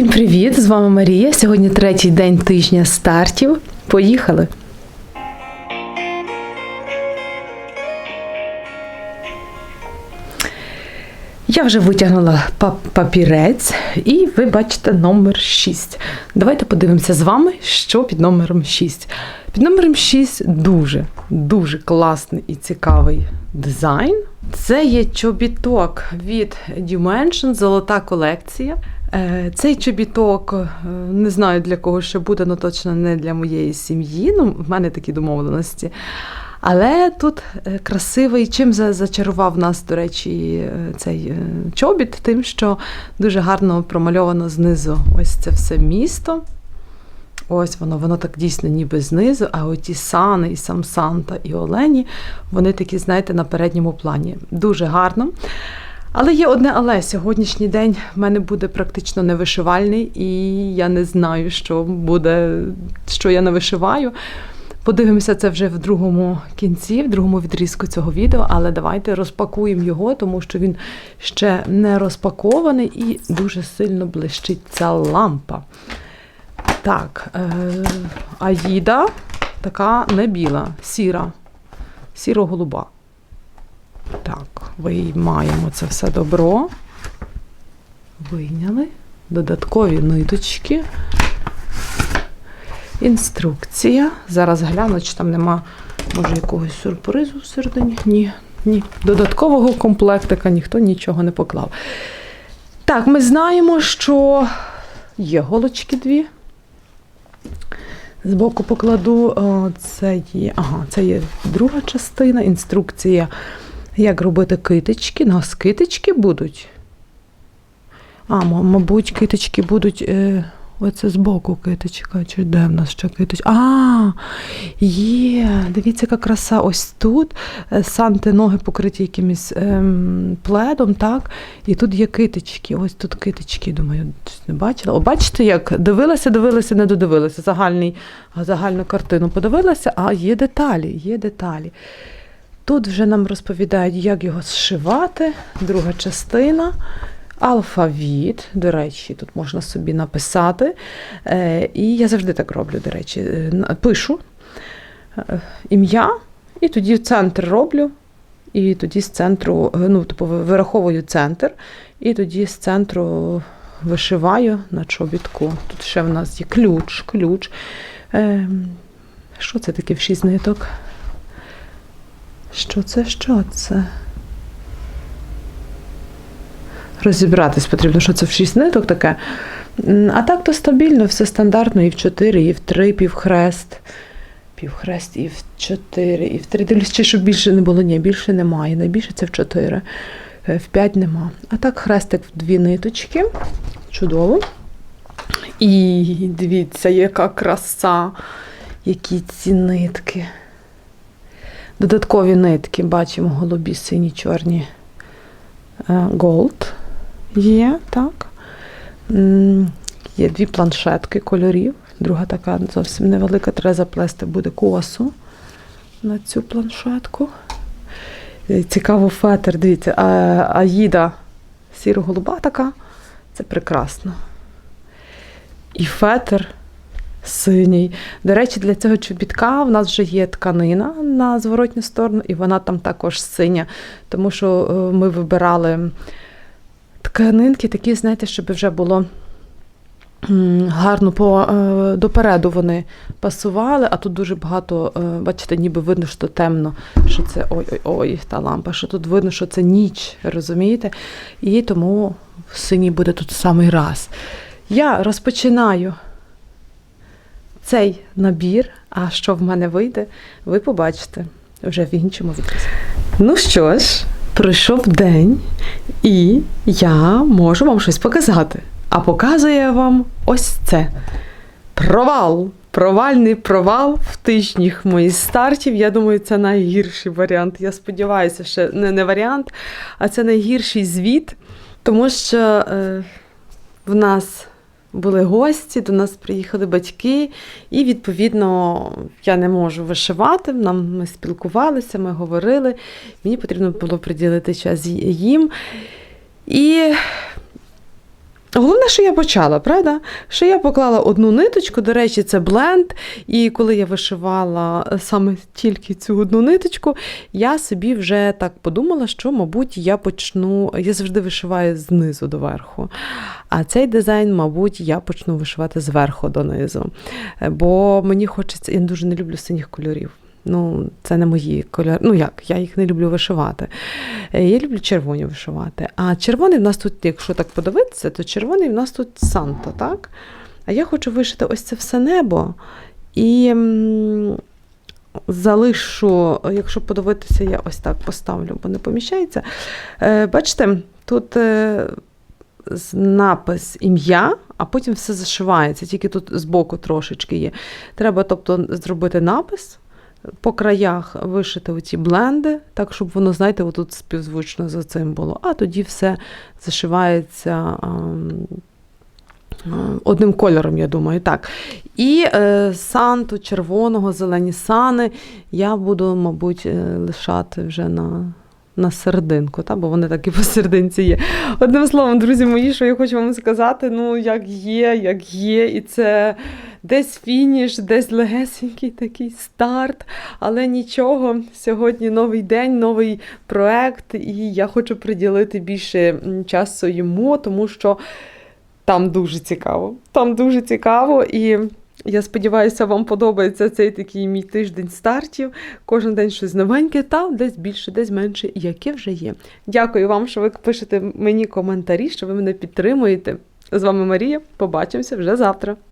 Всім привіт! З вами Марія. Сьогодні третій день тижня стартів. Поїхали! Я вже витягнула папірець, і ви бачите номер 6. Давайте подивимося з вами, що під номером 6. Під номером 6 дуже, дуже класний і цікавий дизайн. Це є чобіток від Dimension, золота колекція. Е, Цей чобіток е, не знаю для кого ще буде, але точно не для моєї сім'ї. Ну, в мене такі домовленості. Але тут е, красивий, чим зачарував нас, до речі, цей чобіт, тим, що дуже гарно промальовано знизу ось це все місто. Ось воно, воно так дійсно ніби знизу, а оті сани, і сам Санта, і Олені, вони такі, знаєте, на передньому плані. Дуже гарно. Але є одне але сьогоднішній день в мене буде практично невишивальний, і я не знаю, що буде, що я не вишиваю. Подивимося це вже в другому кінці, в другому відрізку цього відео, але давайте розпакуємо його, тому що він ще не розпакований і дуже сильно блищить ця лампа. Так, е, Аїда така не біла, сіра, сіро-голуба. Так, виймаємо це все добро. Вийняли. Додаткові ниточки. Інструкція. Зараз гляну, чи там нема, може, якогось сюрпризу всередині. Ні, ні. Додаткового комплектика ніхто нічого не поклав. Так, ми знаємо, що є голочки дві. Збоку покладу, о, це є, ага, це є друга частина, інструкція, як робити китички. Нас китички будуть. А, мабуть, китички будуть. Е, оце збоку китичка. Чи де в нас ще китичка? А, є. Дивіться, яка краса. Ось тут е, санти ноги покриті якимось ем, пледом, так? І тут є китички. Ось тут китички. Думаю, не бачила. О, бачите, як дивилася, дивилася, не додивилася. Загальний, загальну картину подивилася, а є деталі, є деталі. Тут вже нам розповідають, як його зшивати. Друга частина. Алфавіт, до речі, тут можна собі написати. Е, і я завжди так роблю, до речі, Е, пишу е, ім'я, і тоді центр роблю, і тоді з центру, ну, типу, вираховую центр, і тоді з центру вишиваю на чобітку. Тут ще в нас є ключ, ключ. Е, що це таке в шість ниток? Що це? Що це? Розібратись потрібно, що це в шість ниток таке. А так то стабільно, все стандартно, і в 4, і в 3 півхрест. Півхрест і в 4, і в 3. Дивлюсь, чи щоб більше не було. Ні, більше немає. Найбільше це в 4. Е, В 5 нема. А так хрестик в дві ниточки. Чудово. І дивіться, яка краса, які ці нитки. Додаткові нитки, бачимо, голубі, сині, чорні. Голд є, так. Є дві планшетки кольорів. Друга така зовсім невелика, треба заплести буде косу на цю планшетку. Е, Цікаво фетр, дивіться, Аїда сіро-голуба така. Це прекрасно. І фетр синій. До речі, для цього чобітка в нас вже є тканина на зворотню сторону, і вона там також синя. Тому що е, ми вибирали тканинки, такі, знаєте, щоб вже було гарно по, е, допереду вони пасували, а тут дуже багато, е, бачите, ніби видно, що темно, що це ой-ой-ой, та лампа, що тут видно, що це ніч, розумієте? І тому синій буде тут самий раз. Я розпочинаю цей набір, а що в мене вийде, ви побачите вже в іншому відео. Ну що ж, пройшов день, і я можу вам щось показати. А показую я вам ось це. Провал. Провальний провал в тижніх моїх стартів. Я думаю, це найгірший варіант. Я сподіваюся, що не, не варіант, а це найгірший звіт, тому що е, в нас були гості, до нас приїхали батьки, і, відповідно, я не можу вишивати. Нам ми спілкувалися, ми говорили. Мені потрібно було приділити час їм. І Головне, що я почала, правда? Що я поклала одну ниточку, до речі, це бленд. І коли я вишивала е, саме тільки цю одну ниточку, я собі вже так подумала, що, мабуть, я почну. Я завжди вишиваю знизу до верху. А цей дизайн, мабуть, я почну вишивати зверху донизу. Е, Бо мені хочеться, я дуже не люблю синіх кольорів. Ну, це не мої кольори. Ну як, я їх не люблю вишивати. Е, Я люблю червоні вишивати. А червоний в нас тут, якщо так подивитися, то червоний в нас тут Санта, так? А я хочу вишити ось це все небо. І залишу, якщо подивитися, я ось так поставлю, бо не поміщається. Е, Бачите, тут е, напис ім'я, а потім все зашивається, тільки тут збоку трошечки є. Треба, тобто, зробити напис. По краях вишити оці бленди, так, щоб воно, знаєте, отут співзвучно за цим було. А тоді все зашивається ем, е, одним кольором, я думаю. так. І е, санту червоного, зелені сани я буду, мабуть, е, лишати вже на. На серединку, та? бо вони так і по серединці є. Одним словом, друзі мої, що я хочу вам сказати, ну, як є, як є, і це десь фініш, десь легесенький такий старт, але нічого. Сьогодні новий день, новий проект, і я хочу приділити більше часу йому, тому що там дуже цікаво. Там дуже цікаво. І я сподіваюся, вам подобається цей такий мій тиждень стартів. Кожен день щось новеньке, та десь більше, десь менше, яке вже є. Дякую вам, що ви пишете мені коментарі, що ви мене підтримуєте. З вами Марія. Побачимося вже завтра.